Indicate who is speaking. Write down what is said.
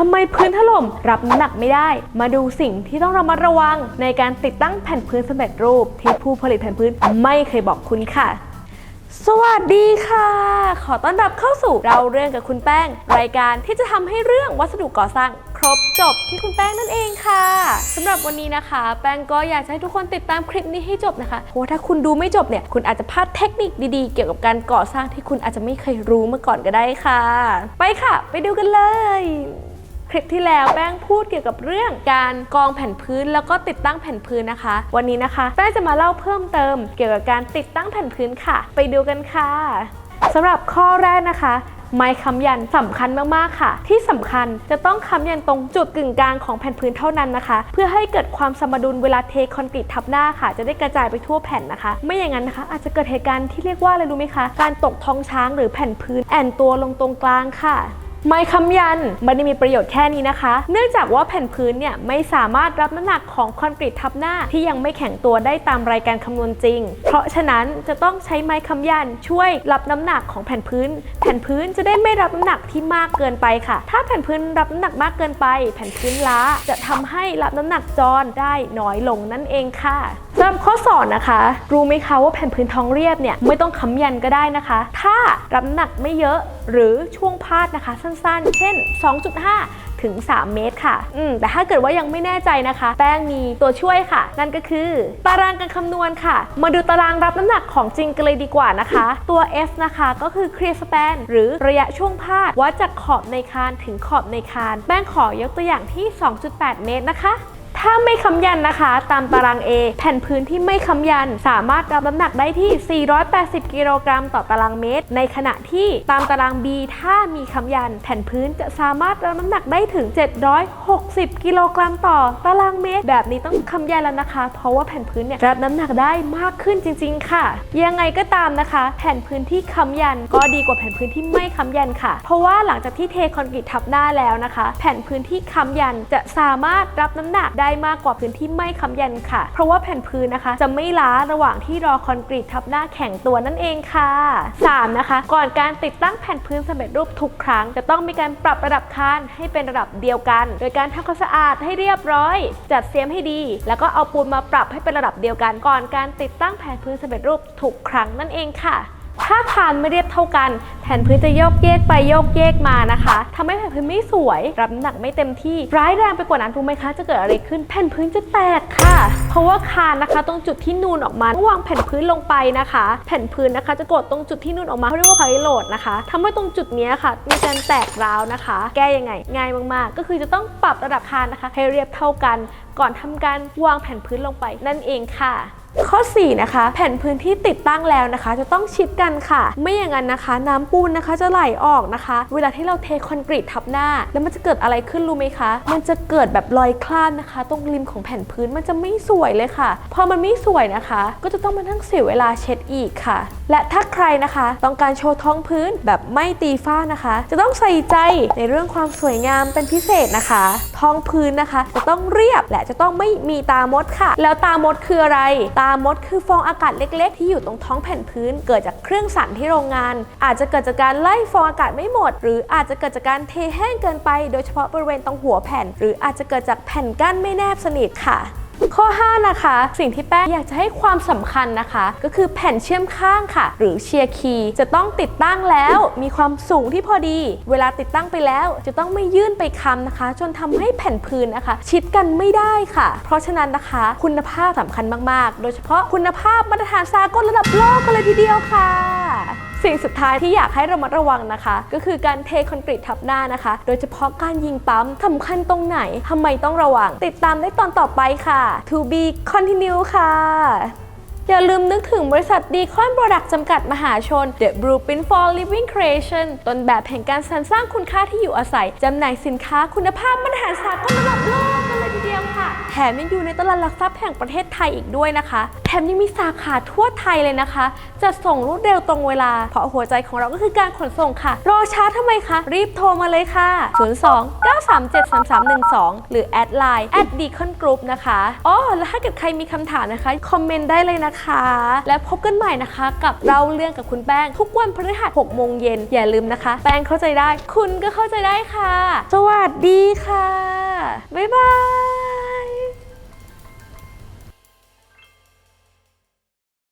Speaker 1: ทำไมพื้นถล่มรับน้ำหนักไม่ได้ มาดูสิ่งที่ต้องระมัดระวัง ในการติดตั้งแผ่นพื้นสำเร็จรูป ที่ผู้ผลิตแผ่นพื้นไม่เคยบอกคุณค่ะสวัสดีค่ะ ขอต้อนรับเข้าสู่เราเรื่องกับคุณแป้ง รายการที่จะทำให้เรื่องวัสดุก่อสร้างครบจบที่คุณแป้งนั่นเองค่ะสำหรับวันนี้นะคะ แป้งก็อยากให้ทุกคนติดตามคลิปนี้ให้จบนะคะ เพราะถ้าคุณดูไม่จบเนี่ย คุณอาจจะพลาดเทคนิคดีๆ เกี่ยวกับการก่อสร้างที่คุณอาจจะไม่เคยรู้มาก่อนก็ได้ค่ะ ไปค่ะ ไปดูกันเลย คลิปที่แล้วแป้งพูดเกี่ยวกับเรื่องการกองแผ่นพื้นแล้วก็ติดตั้งแผ่นพื้นนะคะ วันนี้นะคะ แป้งจะมาเล่าเพิ่มเติม เกี่ยวกับการติดตั้งแผ่นพื้นค่ะ ไปดูกันค่ะสำหรับข้อแรกนะคะไม้ค้ำยันสำคัญมากๆค่ะ ที่สำคัญจะต้องค้ำยันตรงจุดกึ่งกลางของแผ่นพื้นเท่านั้นนะคะ เพื่อให้เกิดความสมดุลเวลาเทคอนกรีตทับหน้าค่ะ จะได้กระจายไปทั่วแผ่นนะคะ ไม่อย่างนั้นนะคะ อาจจะเกิดเหตุการณ์ที่เรียกว่าอะไรรู้ไหมคะการตกท้องช้างหรือแผ่นพื้นแอนตัวลงตรงกลางค่ะ ไม้ค้ำยันไม่ได้มีประโยชน์แค่นี้นะคะ เนื่องจากว่าแผ่นพื้นเนี่ยไม่สามารถรับน้ำหนักของคอนกรีตทับหน้าที่ยังไม่แข็งตัวได้ตามรายการคำนวณจริง เพราะฉะนั้นจะต้องใช้ไม้ค้ำยันช่วยรับน้ำหนักของแผ่นพื้น แผ่นพื้นจะได้ไม่รับน้ำหนักที่มากเกินไปค่ะ ถ้าแผ่นพื้นรับน้ำหนักมากเกินไป แผ่นพื้นล้าจะทำให้รับน้ำหนักจรได้น้อยลงนั่นเองค่ะสำหรับข้อสอนนะคะ รู้ไหมคะว่าแผ่นพื้นท้องเรียบเนี่ยไม่ต้องค้ำยันก็ได้นะคะ ถ้ารับน้ำหนักไม่เยอะ หรือช่วงพาดนะคะ สั้นๆ เช่น 2.5 ถึง 3 เมตรค่ะ อืมแต่ถ้าเกิดว่ายังไม่แน่ใจนะคะ แป้งมีตัวช่วยค่ะ นั่นก็คือ ตารางการคำนวณค่ะ มาดูตารางรับน้ำหนักของจริงกันเลยดีกว่านะคะ ตัว F นะคะก็คือ clear span หรือระยะช่วงพาดวัดจากขอบในคานถึงขอบในคาน แป้งขอยกตัวอย่างที่ 2.8 เมตรนะคะ ถ้าไม่ค้ำยันนะคะ ตามตาราง A แผ่นพื้นที่ไม่ค้ำยัน สามารถรับน้ำหนักได้ที่ 480 กิโลกรัมต่อตารางเมตร ในขณะที่ตามตาราง B ถ้ามีค้ำยัน แผ่นพื้นจะสามารถรับน้ำหนักได้ถึง 760 กิโลกรัมต่อตารางเมตร แบบนี้ต้องค้ำยันแล้วนะคะ เพราะว่าแผ่นพื้นเนี่ยรับน้ำหนักได้มากขึ้นจริง ๆ ค่ะ ยังไงก็ตามนะคะ แผ่นพื้นที่ค้ำยันก็ดีกว่าแผ่นพื้นที่ไม่ค้ำยันค่ะ เพราะว่าหลังจากที่เทคอนกรีตทับหน้าแล้วนะคะ แผ่นพื้นที่ค้ำยันจะสามารถรับน้ำหนักไดได้มากกว่าพื้นที่ไม่ค้ำยันค่ะ เพราะว่าแผ่นพื้นนะคะ จะไม่ล้าระหว่างที่รอคอนกรีตทับหน้าแข็งตัวนั่นเองค่ะ 3. นะคะ ก่อนการติดตั้งแผ่นพื้นสำเร็จรูปทุกครั้ง จะต้องมีการปรับระดับคานให้เป็นระดับเดียวกัน โดยการทำความสะอาดให้เรียบร้อย จัดเสียมให้ดี แล้วก็เอาปูนมาปรับให้เป็นระดับเดียวกัน ก่อนการติดตั้งแผ่นพื้นสำเร็จรูปทุกครั้งนั่นเองค่ะ ถ้าคานไม่เรียบเท่ากัน แผ่นพื้นจะโยกเยกไปโยกเยกมานะคะทำให้แผ่นพื้นไม่สวย รับน้ำหนักไม่เต็มที่ ร้ายแรงไปกว่านั้นรู้ไหมคะ จะเกิดอะไรขึ้น แผ่นพื้นจะแตกค่ะ เพราะว่าคานนะคะตรงจุดที่นูนออกมาเมื่อวางแผ่นพื้นลงไปนะคะ แผ่นพื้นนะคะ จะกดตรงจุดที่นูนออกมาเขาเรียกว่าไพโลดนะคะทำให้ตรงจุดนี้ค่ะ มีการแตกร้าวนะคะ แก้ยังไง ง่ายมาก ๆ ก็คือจะต้องปรับระดับคานนะคะ ให้เรียบเท่ากัน ก่อนทำการวางแผ่นพื้นลงไปนั่นเองค่ะ ข้อ 4 นะคะ แผ่นพื้นที่ติดตั้งแล้วนะคะ จะต้องชิดกันค่ะ ไม่อย่างนั้นนะคะ น้ำปูนนะคะจะไหลออกนะคะ เวลาที่เราเทคอนกรีตทับหน้า แล้วมันจะเกิดอะไรขึ้นรู้ไหมคะ มันจะเกิดแบบรอยคลาดนะคะ ตรงริมของแผ่นพื้นมันจะไม่สวยเลยค่ะ พอมันไม่สวยนะคะ ก็จะต้องมานั่งเสียเวลาเช็ดอีกค่ะ และถ้าใครนะคะต้องการโชว์ท้องพื้นแบบไม่ตีฝ้านะคะ จะต้องใส่ใจในเรื่องความสวยงามเป็นพิเศษนะคะ ท้องพื้นนะคะ จะต้องเรียบและจะต้องไม่มีตามดค่ะ แล้วตามดคืออะไรตามดคือฟองอากาศเล็ก ๆ ที่อยู่ตรงท้องแผ่นพื้น เกิดจากเครื่องสั่นที่โรงงาน อาจจะเกิดจากการไล่ฟองอากาศไม่หมด หรืออาจจะเกิดจากการเทแห้งเกินไป โดยเฉพาะบริเวณตรงหัวแผ่น หรืออาจจะเกิดจากแผ่นกั้นไม่แนบสนิทค่ะ ข้อ 5 นะคะ สิ่งที่แป้งอยากจะให้ความสำคัญนะคะ ก็คือแผ่นเชื่อมข้างค่ะ หรือเชียร์คีย์จะต้องติดตั้งแล้ว มีความสูงที่พอดี เวลาติดตั้งไปแล้ว จะต้องไม่ยื่นไปคำนะคะ จนทำให้แผ่นพื้นนะคะ ชิดกันไม่ได้ค่ะ เพราะฉะนั้นนะคะ คุณภาพสำคัญมาก ๆ โดยเฉพาะคุณภาพมาตรฐานสากลระดับโลกกันเลยทีเดียวค่ะ สิ่งสุดท้ายที่อยากให้ระมัดระวังนะคะ ก็คือการเทคอนกรีตทับหน้านะคะ โดยเฉพาะการยิงปั๊มสำคัญตรงไหนทำไมต้องระวัง ติดตามได้ตอนต่อไปค่ะ To be continue ค่ะอย่าลืมนึกถึงบริษัทดีคอนโปรดักต์จำกัดมหาชน The Blueprint for Living Creation ต้นแบบแห่งการสรรสร้างคุณค่าที่อยู่อาศัย จำหน่ายสินค้าคุณภาพมาตรฐานสากลระดับโลก เลยทีเดียวค่ะ แถมยังอยู่ในตลาดหลักทรัพย์แห่งประเทศไทยอีกด้วยนะคะ แถมยังมีสาขาทั่วไทยเลยนะคะ จะส่งรวดเร็วตรงเวลา เพราะหัวใจของเราก็คือการขนส่งค่ะ รอช้าทำไมคะ รีบโทรมาเลยค่ะ 02 937 3312 หรือแอดไลน์ at deacon group นะคะอ๋อแล้วถ้าเกิดใครมีคำถามนะคะ คอมเมนต์ได้เลยนะคะ และพบกันใหม่นะคะกับเราเรื่องกับคุณแป้ง ทุกวันพฤหัส6โมงเย็นอย่าลืมนะคะ แป้งเข้าใจได้ คุณก็เข้าใจได้ค่ะ สวัสดีค่ะ บ๊ายบาย